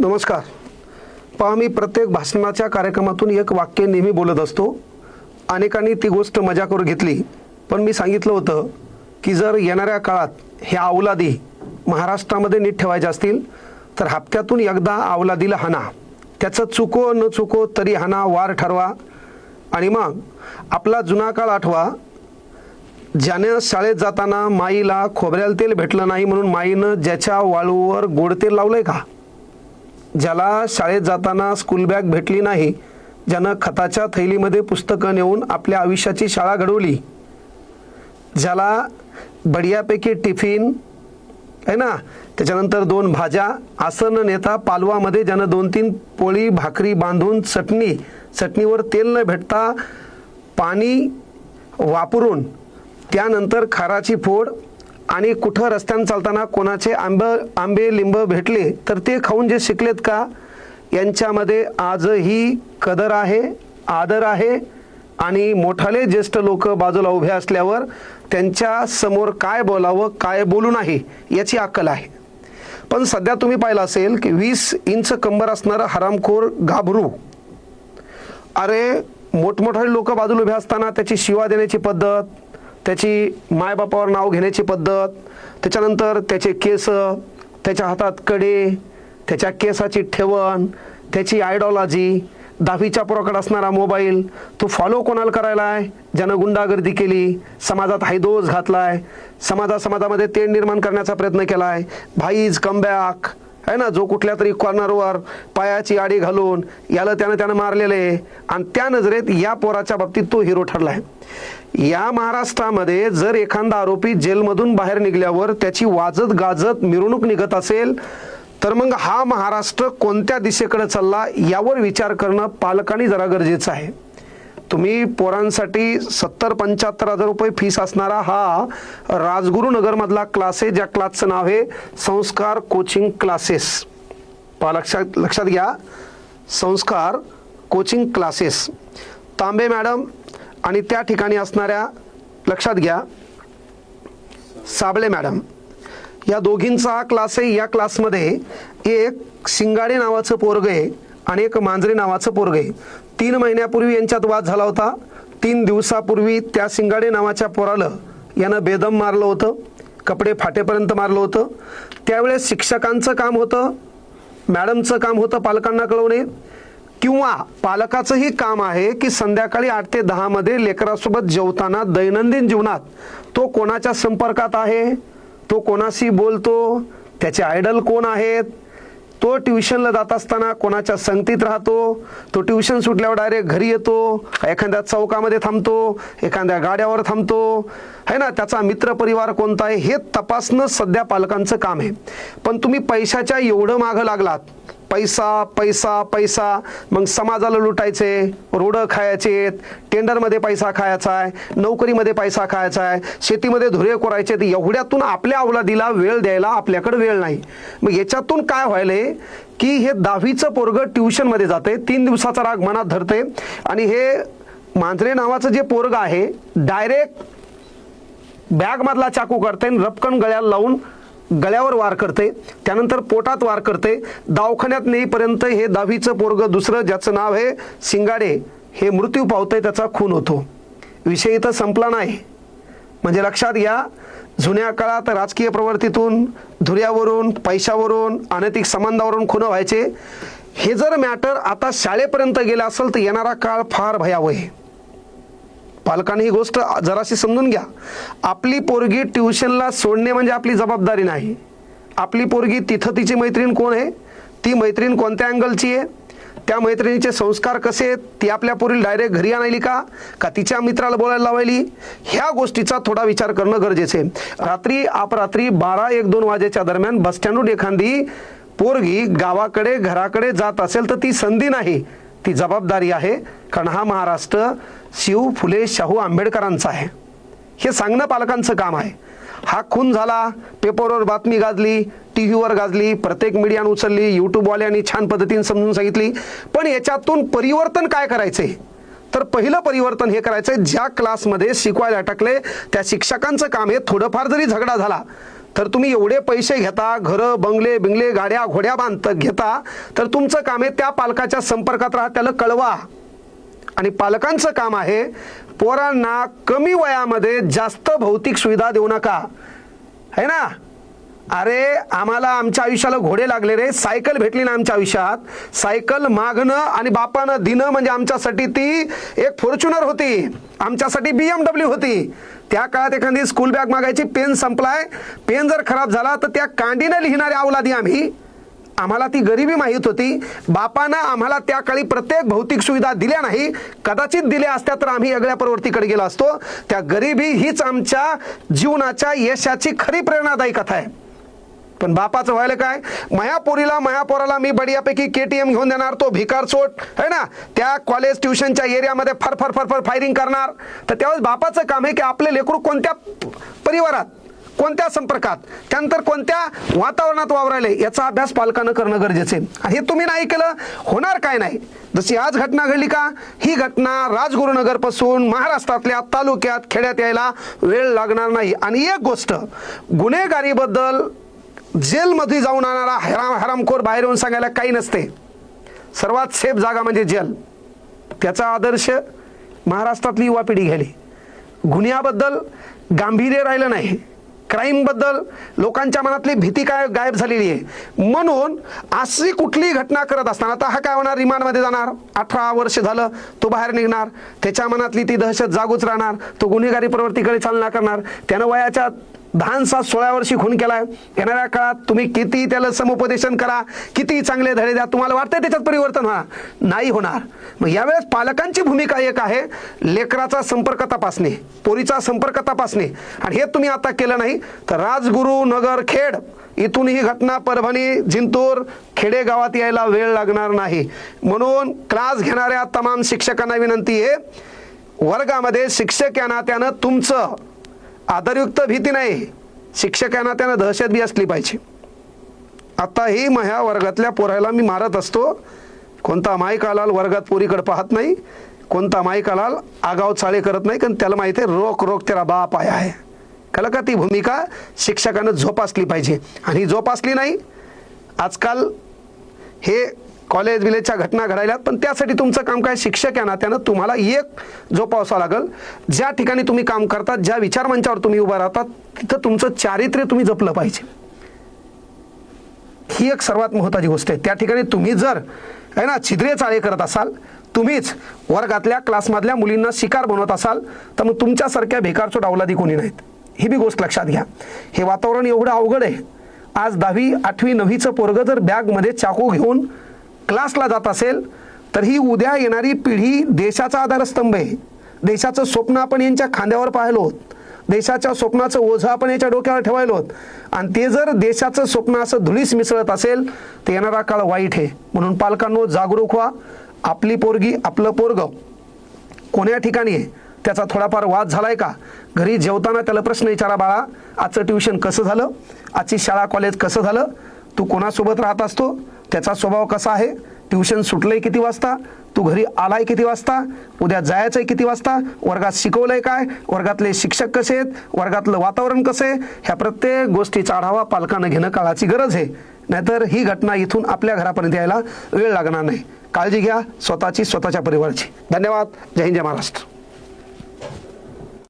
नमस्कार. पहा मी प्रत्येक भाषणाच्या कार्यक्रमातून एक वाक्य नेहमी बोलत असतो. अनेकांनी ती गोष्ट मजा करून घेतली. पण मी सांगितलं होतं की जर येणाऱ्या काळात ह्या अवलादी महाराष्ट्रामध्ये नीट ठेवायच्या असतील तर हप्त्यातून एकदा अवलादीला हाना त्याचं चुको न चुको तरी हाना वार ठरवा. आणि मग आपला जुना काळ आठवा. ज्याने शाळेत जाताना माईला खोबऱ्याला तेल भेटलं नाही म्हणून माईनं ज्याच्या वाळूवर गोड तेल लावलंय का? ज्याला शाळेत जाताना स्कूल बॅग भेटली नाही ज्यानं खताच्या थैलीमध्ये पुस्तकं नेऊन आपल्या आयुष्याची शाळा घडवली. ज्याला बढियापैकी टिफिन आहे ना? त्याच्यानंतर दोन भाज्या असं न नेता पालवामध्ये ज्यानं दोन तीन पोळी भाकरी बांधून चटणी चटणीवर तेल न भेटता पाणी वापरून त्यानंतर खाराची फोड आणि कुठं रस्त्यानं चालताना कोणाचे आंब आंबे लिंब भेटले तर ते खाऊन जे शिकलेत का? यांच्यामध्ये आजही कदर आहे आदर आहे आणि मोठाले ज्येष्ठ लोक बाजूला उभे असल्यावर त्यांच्यासमोर काय बोलावं काय बोलू नाही याची अक्कल आहे. पण सध्या तुम्ही पाहिलं असेल की वीस इंच कंबर असणारं हरामखोर घाबरू. अरे मोठमोठाले लोक बाजूला उभे असताना त्याची शिवा देण्याची पद्धत त्याची मायबापावर नाव घेण्याची पद्धत त्याच्यानंतर त्याचे केस त्याच्या हातात कडे त्याच्या केसाची ठेवण त्याची आयडॉलॉजी दहावीच्या पोराकडे असणारा मोबाईल तो फॉलो कोणाला करायला आहे ज्यानं गुंडागर्दी केली समाजात हायदोज घातला आहे समाजा समाजामध्ये तेढ निर्माण करण्याचा प्रयत्न केला आहे भाईज कमबॅक आहे ना? जो कुठल्या तरी कॉर्नरवर पायाची आडी घालून याला त्यानं त्यानं मारलेलं आहे आणि त्या नजरेत या पोराच्या बाबतीत तो हिरो ठरला आहे या महाराष्ट्रामध्ये जर एखादा आरोपी जेलमधून बाहेर निघल्यावर त्याची वाजत गाजत मिरवणूक निघत असेल तर मग हा महाराष्ट्र कोणत्या दिशेकडे चालला यावर विचार करणं पालकांनी जरा गरजेचं आहे. तुम्ही पोरांसाठी सत्तर पंच्याहत्तर हजार रुपये फीस असणारा हा राजगुरुनगरमधला क्लास आहे ज्या क्लासचं नाव आहे संस्कार कोचिंग क्लासेस पहा लक्षात लक्षात घ्या. संस्कार कोचिंग क्लासेस तांबे मॅडम आणि त्या ठिकाणी असणाऱ्या लक्षात घ्या साबळे मॅडम या दोघींचा हा क्लास आहे. या क्लासमध्ये एक शिंगाडे नावाचं पोरग आहे आणि एक मांजरे नावाचं पोरग आहे. तीन महिन्यापूर्वी यांच्यात वाद झाला होता. तीन दिवसापूर्वी त्या शिंगाडे नावाच्या पोराला यानं बेदम मारलं होतं. कपडे फाटेपर्यंत मारलं होतं. त्यावेळेस शिक्षकांचं काम होतं. मॅडमचं काम होतं पालकांना कळवणे. किंवा पालकाचंही काम आहे की संध्याकाळी आठ ते दहामध्ये लेकरासोबत जेवताना दैनंदिन जीवनात तो कोणाच्या संपर्कात आहे? तो कोणाशी बोलतो? त्याचे आयडल कोण आहेत? तो ट्युशनला जात असताना कोणाच्या संगतीत राहतो? तो ट्युशन सुटल्यावर डायरेक्ट घरी येतो एखाद्या चौकामध्ये थांबतो एखाद्या गाड्यावर थांबतो. है ना? त्याचा मित्रपरिवार कोणता आहे? हे तपासणं सध्या पालकांचं काम आहे. पण तुम्ही पैशाच्या एवढं मागं लागलात पैसा पैसा पैसा. मग समाजाला लुटायचे रोडं खायचे टेंडरमध्ये पैसा खायचा आहे नोकरीमध्ये पैसा खायचा आहे शेतीमध्ये धुरे कोरायचे तर एवढ्यातून आपल्या अवलादीला वेळ द्यायला आपल्याकडे वेळ नाही. मग याच्यातून काय व्हायले की हे दहावीचं पोरगं ट्युशनमध्ये जाते तीन दिवसाचा राग मनात धरते आणि हे मांजरे नावाचं जे पोरग आहे डायरेक्ट बॅगमधला चाकू करते आणि रपकन गळ्याला लावून गळ्यावर वार करते त्यानंतर पोटात वार करते दवाखान्यात नेईपर्यंत हे दहावीचं पोरग दुसरं ज्याचं नाव आहे शिंगाडे हे मृत्यू पावतंय त्याचा खून होतो. विषय इथं संपला नाही. म्हणजे लक्षात घ्या जुन्या काळात राजकीय प्रवृत्तीतून धुऱ्यावरून पैशावरून अनैतिक संबंधावरून खुनं व्हायचे. हे जर मॅटर आता शाळेपर्यंत गेलं असेल तर येणारा काळ फार भयावह आहे. पालकांनी ही गोष्ट जराशी समजून घ्या. आपली पोरगी ट्युशनला सोडणे म्हणजे आपली जबाबदारी नाही. आपली पोरगी तिथं तिची मैत्रीण कोण आहे? ती मैत्रीण कोणत्या अँगलची आहे? त्या मैत्रिणीचे संस्कार कसे आहेत? ती आपल्या पोरीला डायरेक्ट घरी आणायली का? का तिच्या मित्राला बोलायला लावायली? ह्या गोष्टीचा थोडा विचार करणं गरजेचं आहे. रात्री अपरात्री बारा एक दोन वाजेच्या दरम्यान बस स्टँडवर एखादी पोरगी गावाकडे घराकडे जात असेल तर ती संधी नाही. ती जबाबदारी आहे. कारण हा महाराष्ट्र शिव फुले शाहू आंबेडकरांचा आहे. हे सांगणं पालकांचं काम आहे. हा खून झाला पेपरवर बातमी गाजली टी व्हीवर गाजली प्रत्येक मीडियानं उचलली यूट्यूबवाल्यांनी छान पद्धतीने समजून सांगितली. पण याच्यातून परिवर्तन काय करायचे तर पहिलं परिवर्तन हे करायचं आहे ज्या क्लासमध्ये शिकवायला अटकले त्या शिक्षकांचं काम आहे थोडंफार जरी झगडा झाला तर तुम्ही एवढे पैसे घेता घरं बंगले बिंगले गाड्या घोड्या बांधत घेता तर तुमचं काम आहे त्या पालकाच्या संपर्कात राहा त्याला कळवा. आणि पालकांचं काम आहे पोरांना कमी वयामध्ये जास्त भौतिक सुविधा देऊ नका. है ना? अरे आम्हाला आमच्या आयुष्याला घोडे लागले रे. सायकल भेटली ना आमच्या आयुष्यात. सायकल मागणं आणि बापानं दिनं म्हणजे आमच्यासाठी ती एक फॉर्च्युनर होती. आमच्यासाठी बी एम डब्ल्यू होती. त्या काळात एखादी स्कूल बॅग मागायची पेन संपलाय. पेन जर खराब झाला तर त्या कांडीनं लिहिणाऱ्या अवलादी आम्ही. आम्हाला ती गरिबी माहीत होती. बापानं आम्हाला त्या काळी प्रत्येक भौतिक सुविधा दिल्या नाही. कदाचित दिल्या असत्या तर आम्ही वेगळ्या प्रवृत्तीकडे गेलो असतो. त्या गरिबी हीच आमच्या जीवनाच्या यशाची खरी प्रेरणादायी कथा आहे. पण बापाचं व्हायला काय? मायापोरीला मायापोराला मी बढियापैकी के टी एम घेऊन देणार तो भिकार चोट है ना? त्या कॉलेज ट्युशनच्या एरियामध्ये फर फर फर फर फायरिंग करणार. तर त्यावेळेस बापाचं काम आहे की आपले लेकरू कोणत्या परिवारात? कोणत्या संपर्कात? त्यानंतर कोणत्या वातावरणात वावरायले याचा अभ्यास पालकानं करणं गरजेचं आहे. हे तुम्ही नाही केलं होणार काय नाही? जशी आज घटना घडली का? ही घटना राजगुरुनगरपासून महाराष्ट्रातल्या तालुक्यात खेड्यात यायला वेळ लागणार नाही. आणि एक गोष्ट गुन्हेगारीबद्दल जेलमध्ये जाऊन आणणारा हराम हरामखोर बाहेर येऊन सांगायला काही नसते. सर्वात सेफ जागा म्हणजे जेल. त्याचा आदर्श महाराष्ट्रातली युवा पिढी घ्यायली. गुन्ह्याबद्दल गांभीर्य राहिलं नाही. क्राईमबद्दल लोकांच्या मनातली भीती काय गायब झालेली आहे. म्हणून अशी कुठली घटना करत असताना आता हा काय होणार? रिमांडमध्ये जाणार. अठरा वर्ष झालं तो बाहेर निघणार. त्याच्या मनातली ती दहशत जागूच राहणार. तो गुन्हेगारी प्रवृत्तीकडे चालना करणार. त्यानं वयाच्या दहा सात सोळा वर्षी खून केलाय. येणाऱ्या काळात तुम्ही किती त्याला समुपदेशन करा किती चांगले धडे द्या तुम्हाला वाटतंय त्याच्यात परिवर्तन होणार? नाही होणार. मग यावेळेस पालकांची भूमिका एक आहे लेकराचा संपर्क तपासणे पोरीचा संपर्क तपासणे. आणि हे तुम्ही आता केलं नाही तर राजगुरू नगर खेड इथून ही घटना परभणी जिंतूर खेडेगावात यायला वेळ लागणार नाही. म्हणून क्लास घेणाऱ्या तमाम शिक्षकांना विनंती आहे वर्गामध्ये शिक्षक या नात्यानं तुमचं आदरयुक्त भीती नाही. शिक्षकांना त्यांना दहशत बी असली पाहिजे. आताही माझ्या वर्गातल्या पोरायला मी मारत असतो. कोणता माईक आलाल वर्गात पोरीकडे पाहत नाही. कोणता माईक आलाल आगाव चाळे करत नाही. कारण त्याला माहिती आहे रोख रोख तेरा बाप आया आहे. कळलं का ती भूमिका शिक्षकानं जोपासली पाहिजे? आणि जोपासली नाही आजकाल हे कॉलेज विलेजच्या घटना घडायल्यात पण त्यासाठी तुमचं काम काय? शिक्षक या त्यानं तुम्हाला एक जोपावसा लागल. ज्या ठिकाणी तुम्ही काम करतात ज्या विचारमंचावर तुम्ही उभा राहतात तिथं तुमचं चारित्र्य तुम्ही जपलं पाहिजे. ही एक सर्वात महत्त्वाची गोष्ट आहे. त्या ठिकाणी तुम्ही जर आहे ना छिद्रे चाळे करत असाल तुम्हीच वर्गातल्या क्लासमधल्या मुलींना शिकार बनवत असाल तर मग तुमच्यासारख्या बेकारचो डावलादी कोणी नाहीत. ही बी गोष्ट लक्षात घ्या. हे वातावरण एवढं अवघड आहे. आज दहावी आठवी नववीचं पोरगं जर बॅगमध्ये चाकू घेऊन क्लासला जात असेल तर ही उद्या येणारी पिढी देशाचा आधारस्तंभ आहे. देशाचं स्वप्न आपण यांच्या खांद्यावर पाहिलो होत. देशाच्या स्वप्नाचं ओझं आपण याच्या डोक्यावर ठेवायलो होत. आणि ते जर देशाचं स्वप्न असं धुळीस मिसळत असेल तर येणारा काळ वाईट आहे. म्हणून पालकांनो जागरूक व्हा. आपली पोरगी आपलं पोरगं कोण्या ठिकाणी आहे त्याचा थोडाफार वाद झालाय का? घरी जेवताना त्याला प्रश्न विचारा बाळा आजचं ट्युशन कसं झालं? आजची शाळा कॉलेज कसं झालं? तू कोणासोबत राहत असतो? त्याचा स्वभाव कसा आहे? ट्युशन सुटलंय किती वाजता? तू घरी आलाय किती वाजता? उद्या जायचंय किती वाजता? वर्गात शिकवलंय काय? वर्गातले शिक्षक कसे आहेत? वर्गातलं वातावरण कसं आहे? ह्या प्रत्येक गोष्टीचा आढावा पालकानं घेणं काळाची गरज आहे. नाहीतर ही घटना इथून आपल्या घरापर्यंत यायला वेळ लागणार नाही. काळजी घ्या स्वतःची स्वतःच्या परिवाराची. धन्यवाद. जय हिंद जय महाराष्ट्र.